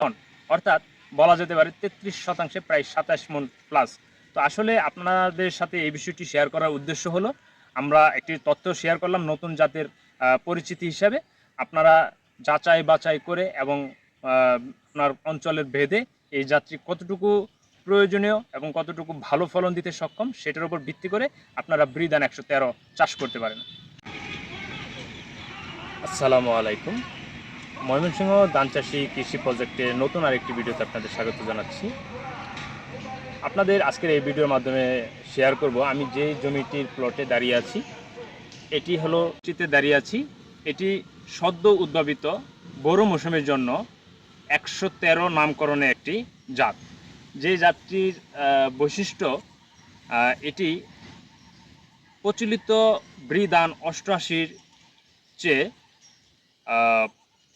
Ton অর্থাৎ বলা যেতে পারে তেত্রিশ শতাংশে প্রায় সাতাশ মন প্লাস তো আসলে আপনাদের সাথে এই বিষয়টি শেয়ার করার উদ্দেশ্য হলো, আমরা একটি তথ্য শেয়ার করলাম নতুন জাতের পরিচিতি হিসাবে। আপনারা যাচাই বাছাই করে এবং আপনার অঞ্চলের ভেদে এই যাত্রী কতটুকু প্রয়োজনীয় এবং কতটুকু ভালো ফলন দিতে সক্ষম সেটার উপর ভিত্তি করে আপনারা ব্রিদান একশো তেরো চাষ করতে পারেন। আসসালামু আলাইকুম। ময়মনসিংহ ধান চাষি কৃষি প্রজেক্টের নতুন আরেকটি ভিডিওতে আপনাদের স্বাগত জানাচ্ছি। আপনাদের আজকের এই ভিডিওর মাধ্যমে শেয়ার করব, আমি যে জমিটির প্লটে দাঁড়িয়ে আছি, এটি হলো চিতে দাঁড়িয়ে আছি। এটি সদ্য উদ্ভাবিত বড় মৌসুমের জন্য একশো তেরো নামকরণে একটি জাত। যে জাতটির বৈশিষ্ট্য এটি প্রচলিত ব্রিদান অষ্টআশির চেয়ে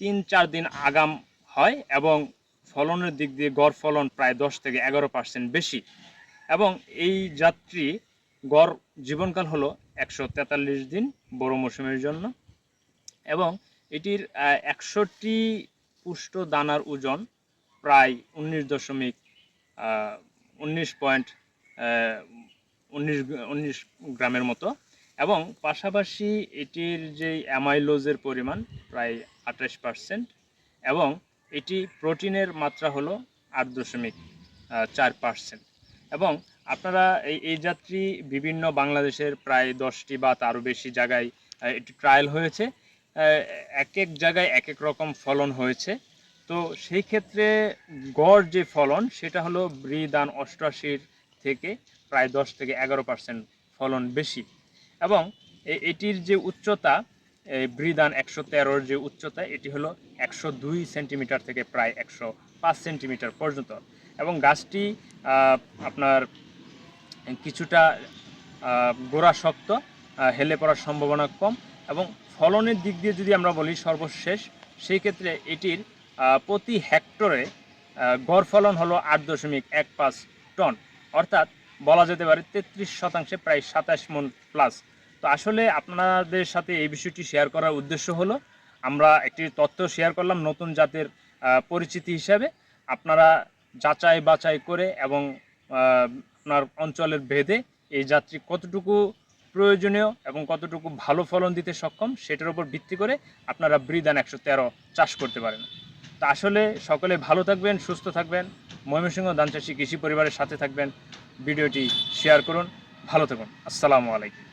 তিন চার দিন আগাম হয় এবং ফলনের দিক দিয়ে গড় ফলন প্রায় দশ থেকে এগারো পার্সেন্ট বেশি। এবং এই যাত্রী গড় জীবনকাল হলো একশো তেতাল্লিশ দিন বড় মৌসুমের জন্য। এবং এটির একশোটি পুষ্ট দানার ওজন প্রায় উনিশ দশমিক উনিশ পয়েন্ট উনিশ উনিশ গ্রামের মতো। এবং পাশাপাশি এটির যে অ্যামাইলোজের পরিমাণ প্রায় আঠাশ পার্সেন্ট এবং এটি প্রোটিনের মাত্রা হলো আট দশমিক চার পার্সেন্ট। এবং আপনারা এই এই যাত্রী বিভিন্ন বাংলাদেশের প্রায় দশটি বা তারও বেশি জায়গায় এটি ট্রায়াল হয়েছে। এক এক জায়গায় এক এক রকম ফলন হয়েছে। তো সেই ক্ষেত্রে গড় যে ফলন, সেটা হলো ব্রিদান অষ্টআশির থেকে প্রায় দশ থেকে এগারো পার্সেন্ট ফলন বেশি। এবং এটির যে উচ্চতা ব্রিদান একশো তেরোর যে উচ্চতা, এটি হলো একশো দুই সেন্টিমিটার থেকে প্রায় একশো পাঁচ সেন্টিমিটার পর্যন্ত। এবং গাছটি আপনার কিছুটা গোড়া শক্ত হেলে পড়ার সম্ভাবনা কম এবং ফলনের দিক দিয়ে যদি আমরা বলি সর্বশেষ, সেই ক্ষেত্রে এটির প্রতি হেক্টরে গড় ফলন হলো আট দশমিক এক পাঁচ টন। অর্থাৎ বলা যেতে পারে তেত্রিশ শতাংশে প্রায় সাতাশ মন প্লাস। তো আসলে আপনাদের সাথে এই বিষয়টি শেয়ার করার উদ্দেশ্য হলো, আমরা একটি তথ্য শেয়ার করলাম নতুন জাতের পরিচিতি হিসাবে। আপনারা যাচাই বাছাই করে এবং আপনার অঞ্চলের ভেদে এই যাত্রী কতটুকু প্রয়োজনীয় এবং কতটুকু ভালো ফলন দিতে সক্ষম সেটার উপর ভিত্তি করে আপনারা ব্রিদান একশো তেরো চাষ করতে পারেন। তা আসলে সকলে ভালো থাকবেন, সুস্থ থাকবেন, ময়মনসিংহ ধান চাষি কৃষি পরিবারের সাথে থাকবেন। ভিডিওটি শেয়ার করুন, ভালো থাকুন। আসসালামু আলাইকুম।